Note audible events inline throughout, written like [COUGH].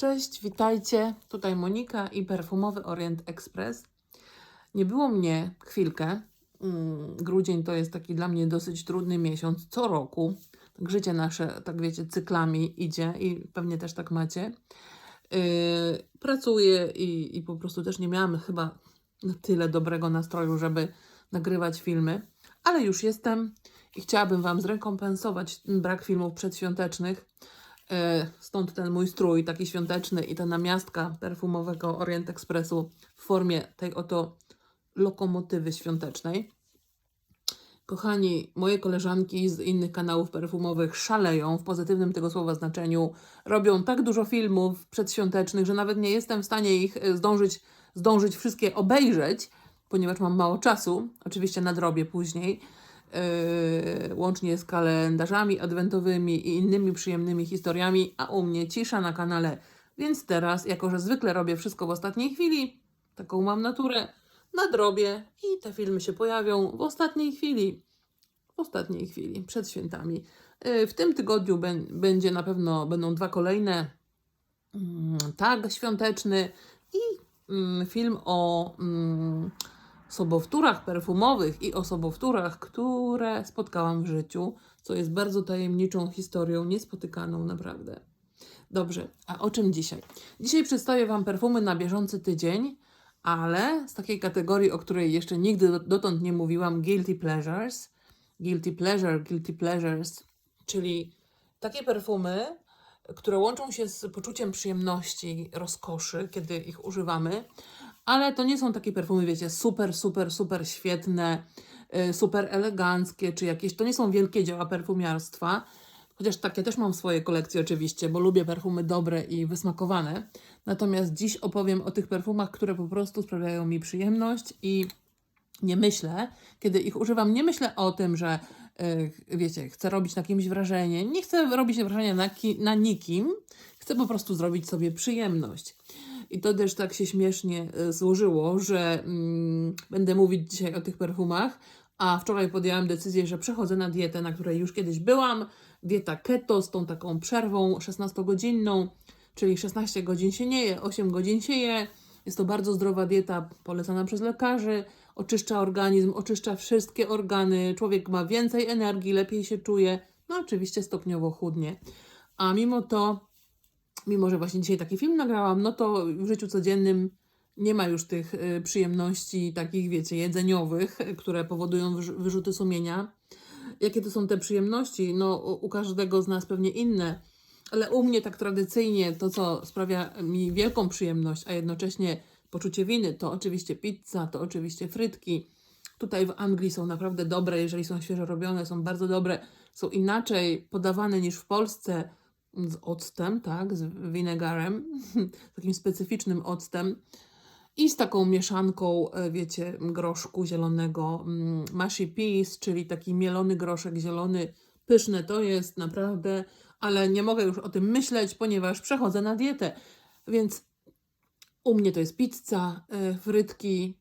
Cześć, witajcie. Tutaj Monika i perfumowy Orient Express. Nie było mnie chwilkę. Mm, Grudzień to jest taki dla mnie dosyć trudny miesiąc co roku. Tak życie nasze, tak wiecie, cyklami idzie i pewnie też tak macie. Yy, pracuję i, i po prostu też nie miałam chyba tyle dobrego nastroju, żeby nagrywać filmy, ale już jestem i chciałabym Wam zrekompensować brak filmów przedświątecznych. E, Stąd ten mój strój taki świąteczny i ta namiastka perfumowego Orient Expressu w formie tej oto lokomotywy świątecznej. Kochani, moje koleżanki z innych kanałów perfumowych szaleją w pozytywnym tego słowa znaczeniu. Robią tak dużo filmów przedświątecznych, że nawet nie jestem w stanie ich e, zdążyć, zdążyć wszystkie obejrzeć, ponieważ mam mało czasu. Oczywiście nadrobię później. Yy, łącznie z kalendarzami adwentowymi i innymi przyjemnymi historiami, a u mnie cisza na kanale. Więc teraz, jako że zwykle robię wszystko w ostatniej chwili, taką mam naturę, nadrobię i te filmy się pojawią w ostatniej chwili. W ostatniej chwili, przed świętami. Yy, W tym tygodniu bę- będzie na pewno, będą dwa kolejne mm, tag świąteczny i mm, film o mm, sobowtórach perfumowych i o sobowtórach, które spotkałam w życiu, co jest bardzo tajemniczą historią, niespotykaną naprawdę. Dobrze, a o czym dzisiaj? Dzisiaj przedstawię Wam perfumy na bieżący tydzień, ale z takiej kategorii, o której jeszcze nigdy do- dotąd nie mówiłam, guilty pleasures. Guilty pleasure, guilty pleasures, czyli takie perfumy, które łączą się z poczuciem przyjemności, rozkoszy, kiedy ich używamy, ale to nie są takie perfumy, wiecie, super, super, super świetne, y, super eleganckie, czy jakieś, to nie są wielkie dzieła perfumiarstwa, chociaż takie też mam w swojej kolekcji oczywiście, bo lubię perfumy dobre i wysmakowane. Natomiast dziś opowiem o tych perfumach, które po prostu sprawiają mi przyjemność i nie myślę, kiedy ich używam, nie myślę o tym, że y, wiecie, chcę robić na kimś wrażenie. Nie chcę robić wrażenia na, na nikim, chcę po prostu zrobić sobie przyjemność. I to też tak się śmiesznie y, złożyło, że mm, będę mówić dzisiaj o tych perfumach, a wczoraj podjęłam decyzję, że przechodzę na dietę, na której już kiedyś byłam. Dieta keto z tą taką przerwą 16-godzinną, czyli 16 godzin się nie je, 8 godzin się je. Jest to bardzo zdrowa dieta, polecana przez lekarzy. Oczyszcza organizm, oczyszcza wszystkie organy. Człowiek ma więcej energii, lepiej się czuje. No, oczywiście stopniowo chudnie. A mimo to, mimo że właśnie dzisiaj taki film nagrałam, no to w życiu codziennym nie ma już tych y, przyjemności takich, wiecie, jedzeniowych, które powodują wyrzu- wyrzuty sumienia. Jakie to są te przyjemności? No, u każdego z nas pewnie inne, ale u mnie tak tradycyjnie to, co sprawia mi wielką przyjemność, a jednocześnie poczucie winy, to oczywiście pizza, to oczywiście frytki. Tutaj w Anglii są naprawdę dobre, jeżeli są świeżo robione, są bardzo dobre, są inaczej podawane niż w Polsce z octem, tak, z winegarem, [LAUGHS] takim specyficznym octem i z taką mieszanką, e, wiecie, groszku zielonego, mm, mushy peas, czyli taki mielony groszek zielony. Pyszne to jest, naprawdę, ale nie mogę już o tym myśleć, ponieważ przechodzę na dietę. Więc u mnie to jest pizza, e, frytki,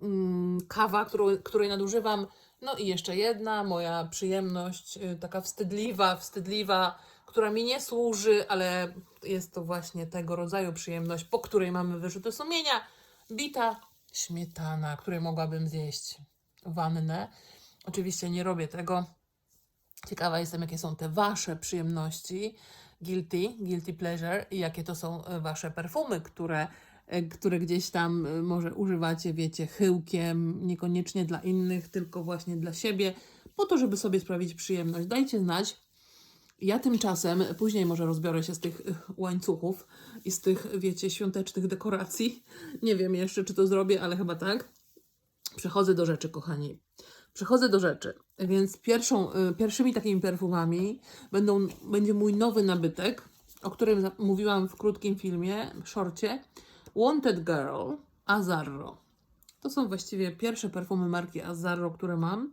mm, kawa, której nadużywam. No i jeszcze jedna moja przyjemność, y, taka wstydliwa, wstydliwa, która mi nie służy, ale jest to właśnie tego rodzaju przyjemność, po której mamy wyrzuty sumienia. Bita śmietana, której mogłabym zjeść wannę. Oczywiście nie robię tego. Ciekawa jestem, jakie są te wasze przyjemności, guilty, guilty pleasure i jakie to są e, wasze perfumy, które, e, które gdzieś tam e, może używacie, wiecie, chyłkiem, niekoniecznie dla innych, tylko właśnie dla siebie, po to, żeby sobie sprawić przyjemność. Dajcie znać. Ja tymczasem, później może rozbiorę się z tych e, łańcuchów i z tych, wiecie, świątecznych dekoracji. Nie wiem jeszcze, czy to zrobię, ale chyba tak. Przechodzę do rzeczy, kochani. Przechodzę do rzeczy. Więc pierwszą, y, pierwszymi takimi perfumami będą, będzie mój nowy nabytek, o którym mówiłam w krótkim filmie, w szorcie. Wanted Girl Azarro. To są właściwie pierwsze perfumy marki Azarro, które mam.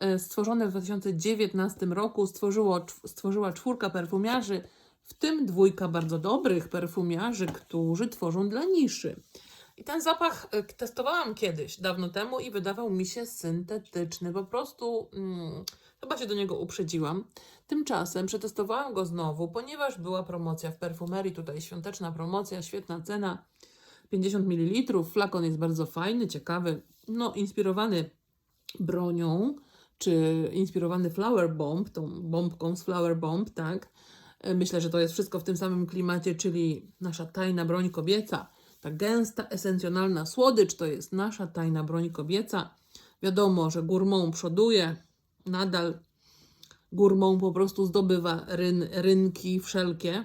E, Stworzone w 2019 roku stworzyło, stworzyła czwórka perfumiarzy, w tym dwójka bardzo dobrych perfumiarzy, którzy tworzą dla niszy. I ten zapach y, testowałam kiedyś, dawno temu i wydawał mi się syntetyczny. Po prostu mm, chyba się do niego uprzedziłam. Tymczasem przetestowałam go znowu, ponieważ była promocja w perfumerii, tutaj świąteczna promocja, świetna cena, 50 ml. Flakon jest bardzo fajny, ciekawy, no inspirowany bronią, czy inspirowany Flower Bomb, tą bombką z Flower Bomb, tak? E, Myślę, że to jest wszystko w tym samym klimacie, czyli nasza tajna broń kobieca. Ta gęsta, esencjonalna słodycz to jest nasza tajna broń kobieca. Wiadomo, że górmą przoduje, nadal górmą po prostu zdobywa ryn, rynki wszelkie.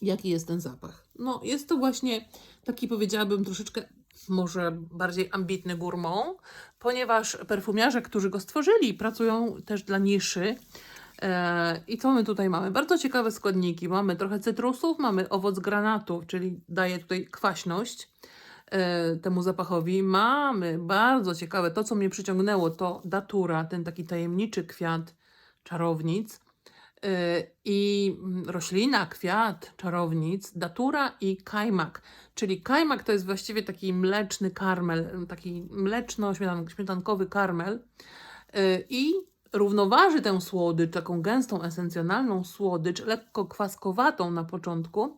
Jaki jest ten zapach? No, jest to właśnie taki, powiedziałabym, troszeczkę może bardziej ambitny górmą, ponieważ perfumiarze, którzy go stworzyli, pracują też dla niszy. E, I co my tutaj mamy? Bardzo ciekawe składniki. Mamy trochę cytrusów, mamy owoc granatu, czyli daje tutaj kwaśność e, temu zapachowi. Mamy bardzo ciekawe, to co mnie przyciągnęło, to datura, ten taki tajemniczy kwiat czarownic. E, I mm, roślina, kwiat, czarownic, datura i kajmak. Czyli kajmak to jest właściwie taki mleczny karmel, taki mleczno-śmietankowy karmel. Y, I równoważy tę słodycz, taką gęstą, esencjonalną słodycz, lekko kwaskowatą na początku.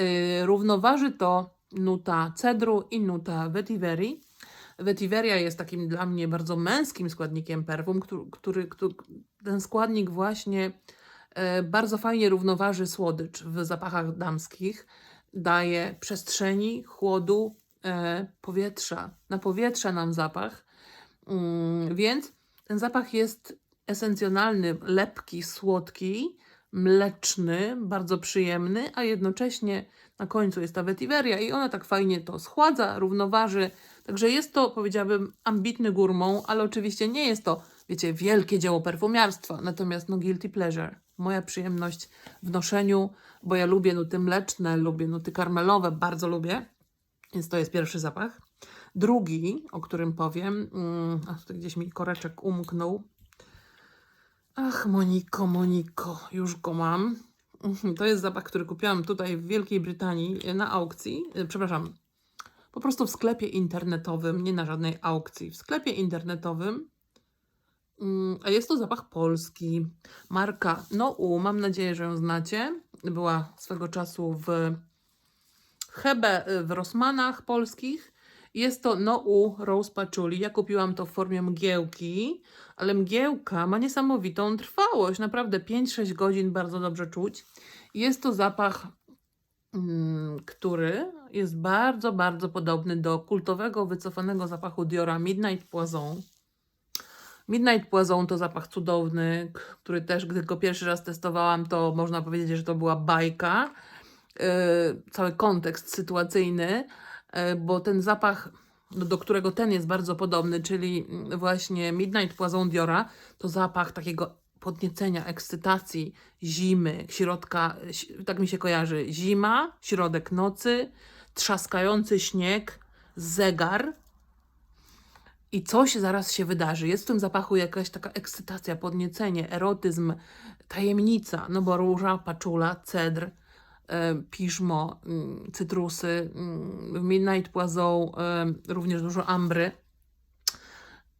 Y, Równoważy to nuta cedru i nuta vetiverii. Vetiveria jest takim dla mnie bardzo męskim składnikiem perfum, który, który, który ten składnik właśnie bardzo fajnie równoważy słodycz w zapachach damskich. Daje przestrzeni, chłodu, e, powietrza. Na powietrze nam zapach. Mm, więc ten zapach jest esencjonalny, lepki, słodki, mleczny, bardzo przyjemny, a jednocześnie na końcu jest ta vetiveria i ona tak fajnie to schładza, równoważy. Także jest to, powiedziałabym, ambitny górmą, ale oczywiście nie jest to, wiecie, wielkie dzieło perfumiarstwa. Natomiast no guilty pleasure, moja przyjemność w noszeniu, bo ja lubię nuty mleczne, lubię nuty karmelowe, bardzo lubię. Więc to jest pierwszy zapach. Drugi, o którym powiem, mm, a tutaj gdzieś mi koreczek umknął. Ach, Moniko, Moniko, już go mam. [LAUGHS] To jest zapach, który kupiłam tutaj w Wielkiej Brytanii na aukcji. E, Przepraszam, po prostu w sklepie internetowym, nie na żadnej aukcji. W sklepie internetowym. Mm, A jest to zapach polski. Marka No U, mam nadzieję, że ją znacie. Była swego czasu w Hebe y, w Rossmanach polskich. Jest to No U Rose Patchouli. Ja kupiłam to w formie mgiełki, ale mgiełka ma niesamowitą trwałość. Naprawdę 5-6 godzin bardzo dobrze czuć. Jest to zapach, mm, który jest bardzo, bardzo podobny do kultowego, wycofanego zapachu Diora Midnight Poison. Midnight Poison to zapach cudowny, który też, gdy go pierwszy raz testowałam, to można powiedzieć, że to była bajka. Yy, cały kontekst sytuacyjny, yy, bo ten zapach, no, do którego ten jest bardzo podobny, czyli mm, właśnie Midnight Poison Diora, to zapach takiego podniecenia, ekscytacji, zimy, środka, tak mi się kojarzy, zima, środek nocy, trzaskający śnieg, zegar, i coś zaraz się wydarzy. Jest w tym zapachu jakaś taka ekscytacja, podniecenie, erotyzm, tajemnica, no bo róża, paczula, cedr, e, piżmo, mm, cytrusy, mm, Midnight Poison e, również dużo ambry.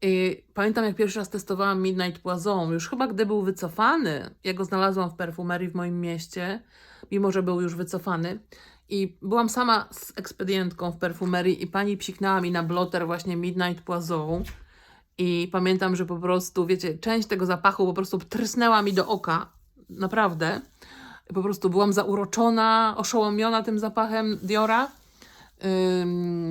I pamiętam, jak pierwszy raz testowałam Midnight Poison, już chyba gdy był wycofany, ja go znalazłam w perfumerii w moim mieście, mimo że był już wycofany. I byłam sama z ekspedientką w perfumerii i pani psiknęła mi na bloter właśnie Midnight Poison. I pamiętam, że po prostu, wiecie, część tego zapachu po prostu trysnęła mi do oka. Naprawdę. Po prostu byłam zauroczona, oszołomiona tym zapachem Diora.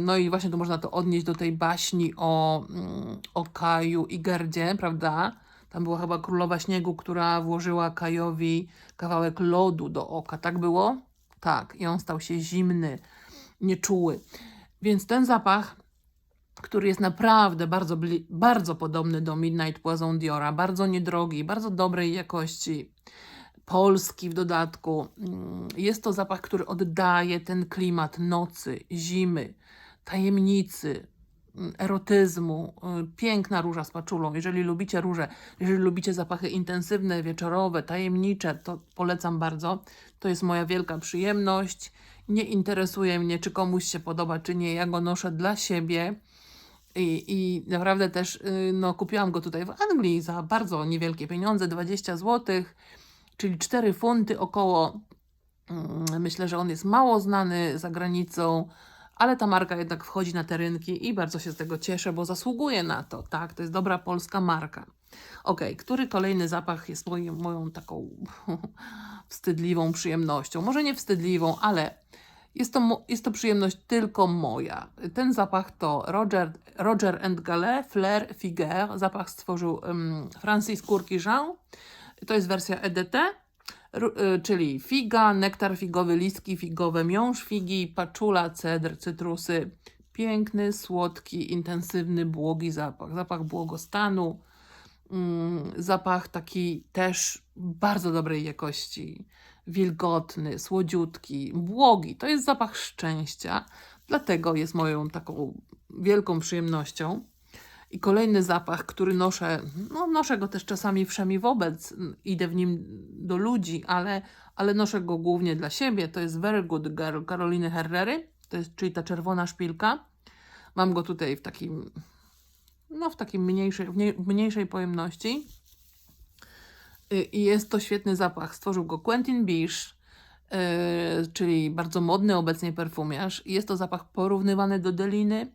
No i właśnie tu można to odnieść do tej baśni o, mm, o Kaju i Gerdzie, prawda? Tam była chyba królowa śniegu, która włożyła Kajowi kawałek lodu do oka. Tak było? Tak. I on stał się zimny, nieczuły. Więc ten zapach, który jest naprawdę bardzo, bardzo podobny do Midnight Poison Diora, bardzo niedrogi, bardzo dobrej jakości, polski w dodatku. Mm, Jest to zapach, który oddaje ten klimat nocy, zimy, tajemnicy, mm, erotyzmu. y, Piękna róża z paczulą. Jeżeli lubicie róże, jeżeli lubicie zapachy intensywne, wieczorowe, tajemnicze, to polecam bardzo. To jest moja wielka przyjemność. Nie interesuje mnie, czy komuś się podoba, czy nie. Ja go noszę dla siebie. I, I naprawdę też y, no, kupiłam go tutaj w Anglii za bardzo niewielkie pieniądze 20 zł, czyli 4 funty około. Mm, Myślę, że on jest mało znany za granicą, ale ta marka jednak wchodzi na te rynki i bardzo się z tego cieszę, bo zasługuje na to. Tak, to jest dobra polska marka. Ok, który kolejny zapach jest moją taką [LAUGHS] wstydliwą przyjemnością? Może nie wstydliwą, ale jest to, jest to przyjemność tylko moja. Ten zapach to Roger, Roger and Gallet Flair Figuer. Zapach stworzył um, Francis Courtijan. To jest wersja EDT, y, czyli figa, nektar figowy, listki figowe, miąższ figi, paczula, cedr, cytrusy. Piękny, słodki, intensywny, błogi zapach. Zapach błogostanu. Mm, zapach taki też bardzo dobrej jakości, wilgotny, słodziutki, błogi. To jest zapach szczęścia, dlatego jest moją taką wielką przyjemnością. I kolejny zapach, który noszę, no noszę go też czasami wszemi wobec, idę w nim do ludzi, ale, ale noszę go głównie dla siebie, to jest Very Good Girl Karoliny Herrery, to jest, czyli ta czerwona szpilka. Mam go tutaj w takim no w takim mniejszej, w nie- w mniejszej pojemności. Y, I jest to świetny zapach. Stworzył go Quentin Bish, yy, czyli bardzo modny obecnie perfumiarz. Jest to zapach porównywany do Deliny.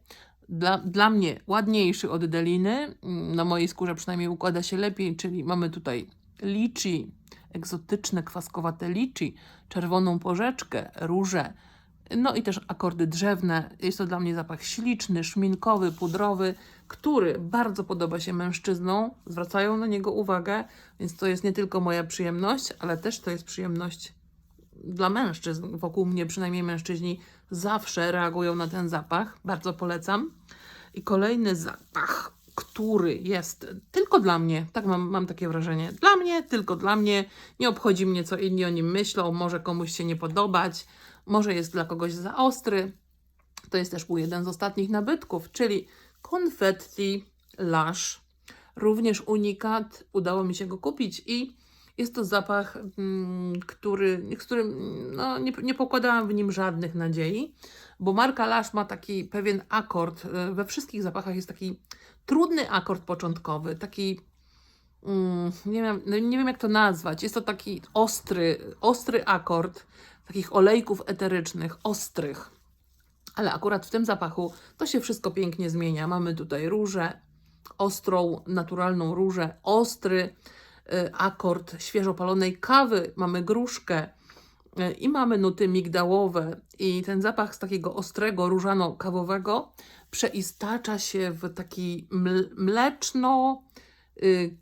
Dla, dla mnie ładniejszy od Deliny. Mm, Na mojej skórze przynajmniej układa się lepiej, czyli mamy tutaj liczy, egzotyczne, kwaskowate liczy, czerwoną porzeczkę, róże, no i też akordy drzewne. Jest to dla mnie zapach śliczny, szminkowy, pudrowy, który bardzo podoba się mężczyznom. Zwracają na niego uwagę, więc to jest nie tylko moja przyjemność, ale też to jest przyjemność dla mężczyzn. Wokół mnie przynajmniej mężczyźni zawsze reagują na ten zapach. Bardzo polecam. I kolejny zapach, który jest tylko dla mnie, tak mam, mam takie wrażenie, dla mnie, tylko dla mnie, nie obchodzi mnie, co inni o nim myślą, może komuś się nie podobać, może jest dla kogoś za ostry. To jest też był jeden z ostatnich nabytków, czyli konfetti Lush. Również unikat, udało mi się go kupić i jest to zapach, mm, który, z którym no, nie, nie pokładałam w nim żadnych nadziei, bo marka Lush ma taki pewien akord, y, we wszystkich zapachach jest taki trudny akord początkowy, taki mm, nie, wiem, no nie wiem jak to nazwać, jest to taki ostry, ostry akord takich olejków eterycznych, ostrych. Ale akurat w tym zapachu to się wszystko pięknie zmienia. Mamy tutaj różę, ostrą, naturalną różę, ostry y, akord świeżo palonej kawy, mamy gruszkę y, i mamy nuty migdałowe. I ten zapach z takiego ostrego, różano-kawowego przeistacza się w taki ml- mleczno,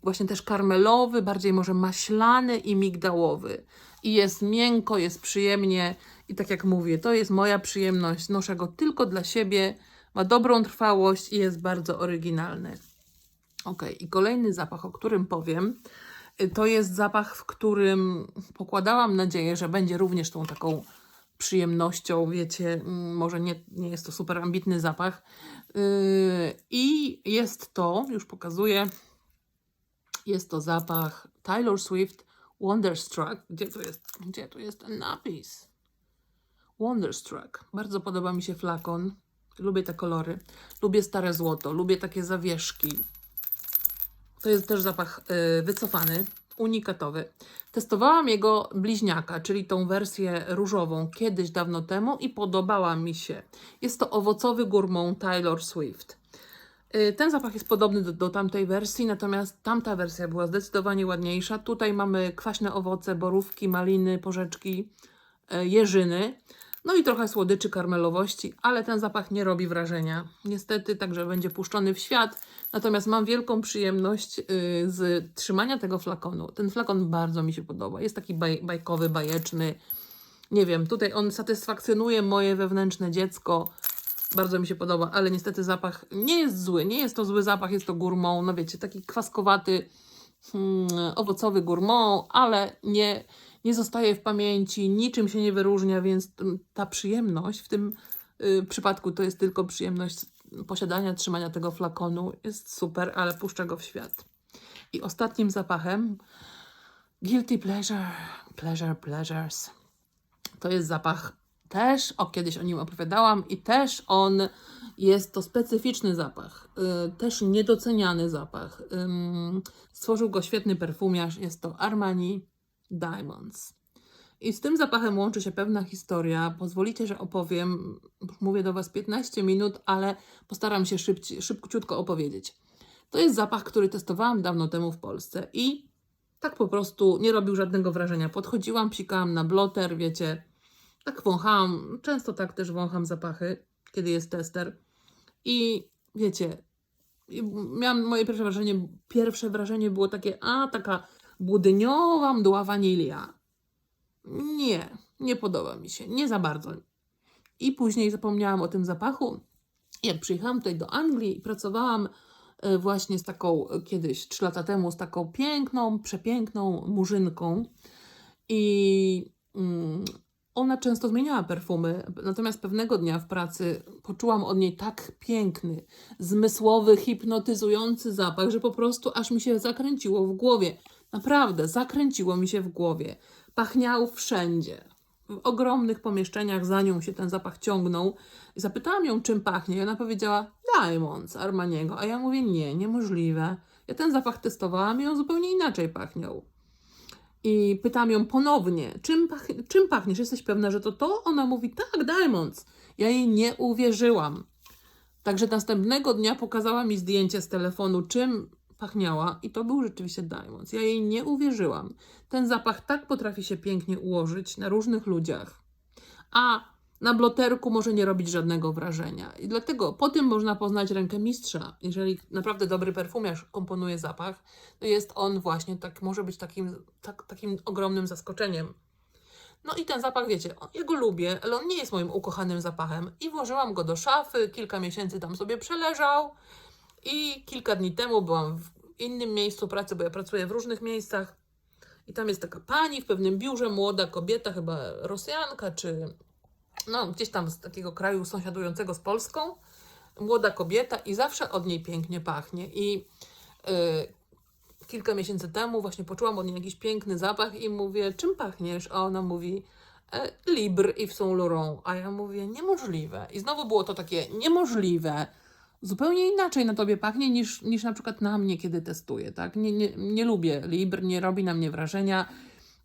właśnie też karmelowy, bardziej może maślany i migdałowy. I jest miękko, jest przyjemnie. I tak jak mówię, to jest moja przyjemność. Noszę go tylko dla siebie, ma dobrą trwałość i jest bardzo oryginalny. Ok, i kolejny zapach, o którym powiem, y, to jest zapach, w którym pokładałam nadzieję, że będzie również tą taką przyjemnością, wiecie, mm, może nie, nie jest to super ambitny zapach. Yy, I jest to, już pokazuję, jest to zapach Taylor Swift Wonderstruck. Gdzie to jest? Gdzie tu jest ten napis? Wonderstruck. Bardzo podoba mi się flakon. Lubię te kolory. Lubię stare złoto. Lubię takie zawieszki. To jest też zapach y, wycofany, unikatowy. Testowałam jego bliźniaka, czyli tą wersję różową, kiedyś dawno temu i podobała mi się. Jest to owocowy gourmand Taylor Swift. Y, Ten zapach jest podobny do, do tamtej wersji, natomiast tamta wersja była zdecydowanie ładniejsza. Tutaj mamy kwaśne owoce, borówki, maliny, porzeczki, y, jeżyny. No i trochę słodyczy karmelowości, ale ten zapach nie robi wrażenia. Niestety, także będzie puszczony w świat. Natomiast mam wielką przyjemność y, z trzymania tego flakonu. Ten flakon bardzo mi się podoba. Jest taki baj, bajkowy, bajeczny. Nie wiem, tutaj on satysfakcjonuje moje wewnętrzne dziecko. Bardzo mi się podoba, ale niestety zapach nie jest zły. Nie jest to zły zapach, jest to gourmand. No wiecie, taki kwaskowaty, hmm, owocowy gourmand, ale nie, nie zostaje w pamięci, niczym się nie wyróżnia, więc ta przyjemność w tym y, przypadku to jest tylko przyjemność posiadania, trzymania tego flakonu. Jest super, ale puszczę go w świat. I ostatnim zapachem Guilty Pleasure, Pleasure, Pleasures. To jest zapach też, o kiedyś o nim opowiadałam i też on jest to specyficzny zapach, y, też niedoceniany zapach. Stworzył go świetny perfumiarz, jest to Armani Diamonds. I z tym zapachem łączy się pewna historia. Pozwolicie, że opowiem. Mówię do Was 15 minut, ale postaram się szybci, szybciutko opowiedzieć. To jest zapach, który testowałam dawno temu w Polsce i tak po prostu nie robił żadnego wrażenia. Podchodziłam, psikałam na bloter, wiecie, tak wąchałam. Często tak też wącham zapachy, kiedy jest tester. I wiecie, miałam moje pierwsze wrażenie, pierwsze wrażenie było takie, a taka budyniowa mdła wanilia. Nie, nie podoba mi się, nie za bardzo. I później zapomniałam o tym zapachu. Jak przyjechałam tutaj do Anglii pracowałam e, właśnie z taką, e, kiedyś, trzy lata temu, z taką piękną, przepiękną murzynką. I mm, ona często zmieniała perfumy, natomiast pewnego dnia w pracy poczułam od niej tak piękny, zmysłowy, hipnotyzujący zapach, że po prostu aż mi się zakręciło w głowie. Naprawdę, zakręciło mi się w głowie. Pachniał wszędzie. W ogromnych pomieszczeniach za nią się ten zapach ciągnął. I zapytałam ją, czym pachnie. I ona powiedziała, Diamonds Armaniego. A ja mówię, nie, niemożliwe. Ja ten zapach testowałam i on zupełnie inaczej pachniał. I pytam ją ponownie, czym, pach czym pachniesz? Jesteś pewna, że to to? Ona mówi, tak, Diamonds. Ja jej nie uwierzyłam. Także następnego dnia pokazała mi zdjęcie z telefonu, czym pachniała, i to był rzeczywiście Diamonds. Ja jej nie uwierzyłam. Ten zapach tak potrafi się pięknie ułożyć na różnych ludziach, a na bloterku może nie robić żadnego wrażenia. I dlatego po tym można poznać rękę mistrza. Jeżeli naprawdę dobry perfumiarz komponuje zapach, to jest on właśnie tak, może być takim, tak, takim ogromnym zaskoczeniem. No i ten zapach, wiecie, ja go lubię, ale on nie jest moim ukochanym zapachem. I włożyłam go do szafy, kilka miesięcy tam sobie przeleżał. I kilka dni temu byłam w innym miejscu pracy, bo ja pracuję w różnych miejscach. I tam jest taka pani w pewnym biurze, młoda kobieta, chyba Rosjanka, czy no, gdzieś tam z takiego kraju sąsiadującego z Polską. Młoda kobieta i zawsze od niej pięknie pachnie. I y, kilka miesięcy temu właśnie poczułam od niej jakiś piękny zapach i mówię, czym pachniesz? A ona mówi, e, Libre Yves Saint Laurent. A ja mówię, niemożliwe. I znowu było to takie niemożliwe. Zupełnie inaczej na tobie pachnie niż, niż na przykład na mnie, kiedy testuję, tak? Nie, nie, nie lubię Libre, nie robi na mnie wrażenia.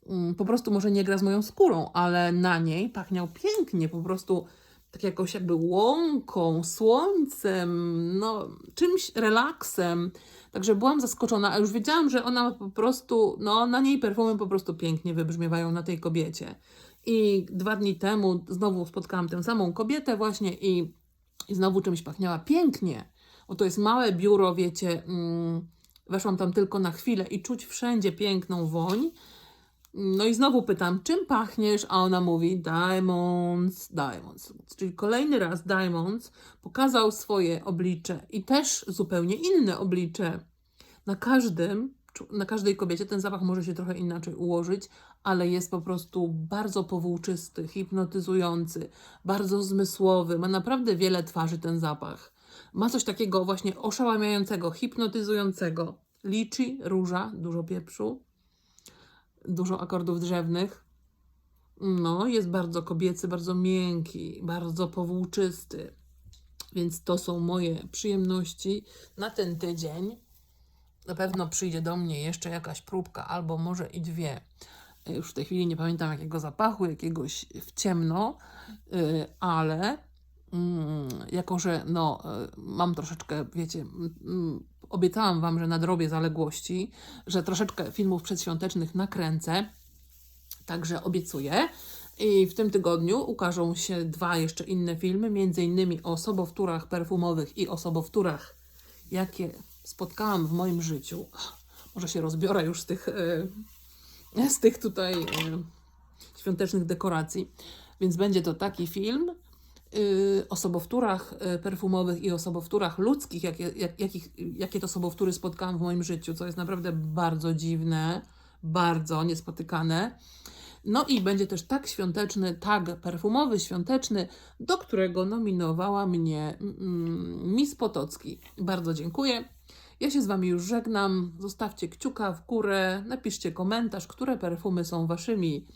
Mm, Po prostu może nie gra z moją skórą, ale na niej pachniał pięknie, po prostu tak jakoś jakby łąką, słońcem, no czymś relaksem. Także byłam zaskoczona, a już wiedziałam, że ona po prostu, no na niej perfumy po prostu pięknie wybrzmiewają na tej kobiecie. I dwa dni temu znowu spotkałam tę samą kobietę właśnie i, i znowu czymś pachniała pięknie. Bo to jest małe biuro, wiecie, mm, weszłam tam tylko na chwilę i czuć wszędzie piękną woń. No i znowu pytam, czym pachniesz? A ona mówi Diamonds, Diamonds. Czyli kolejny raz Diamonds pokazał swoje oblicze i też zupełnie inne oblicze. Na każdym, na każdej kobiecie ten zapach może się trochę inaczej ułożyć, ale jest po prostu bardzo powłóczysty, hipnotyzujący, bardzo zmysłowy. Ma naprawdę wiele twarzy ten zapach. Ma coś takiego właśnie oszałamiającego, hipnotyzującego. Liczy, róża, dużo pieprzu, dużo akordów drzewnych. No, jest bardzo kobiecy, bardzo miękki, bardzo powłóczysty. Więc to są moje przyjemności na ten tydzień. Na pewno przyjdzie do mnie jeszcze jakaś próbka, albo może i dwie. Już w tej chwili nie pamiętam jakiego zapachu, jakiegoś w ciemno, yy, ale mm, jako, że no, y, mam troszeczkę, wiecie, mm, obiecałam Wam, że nadrobię zaległości, że troszeczkę filmów przedświątecznych nakręcę, także obiecuję. I w tym tygodniu ukażą się dwa jeszcze inne filmy, innymi o sobowtórach perfumowych i o sobowtórach, jakie spotkałam w moim życiu. Może się rozbiorę już z tych, e, z tych tutaj e, świątecznych dekoracji. Więc będzie to taki film y, o sobowtórach y, perfumowych i o sobowtórach ludzkich, jakie, jak, jakich, jakie to sobowtóry spotkałam w moim życiu, co jest naprawdę bardzo dziwne, bardzo niespotykane. No i będzie też tak świąteczny, tag perfumowy, świąteczny, do którego nominowała mnie mm, Miss Potocki. Bardzo dziękuję. Ja się z Wami już żegnam. Zostawcie kciuka w górę, napiszcie komentarz, które perfumy są Waszymi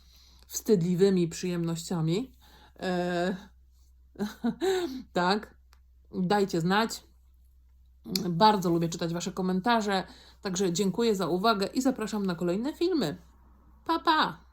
wstydliwymi przyjemnościami. E, [LAUGHS] tak, dajcie znać. Bardzo lubię czytać Wasze komentarze, także dziękuję za uwagę i zapraszam na kolejne filmy. Pa, pa!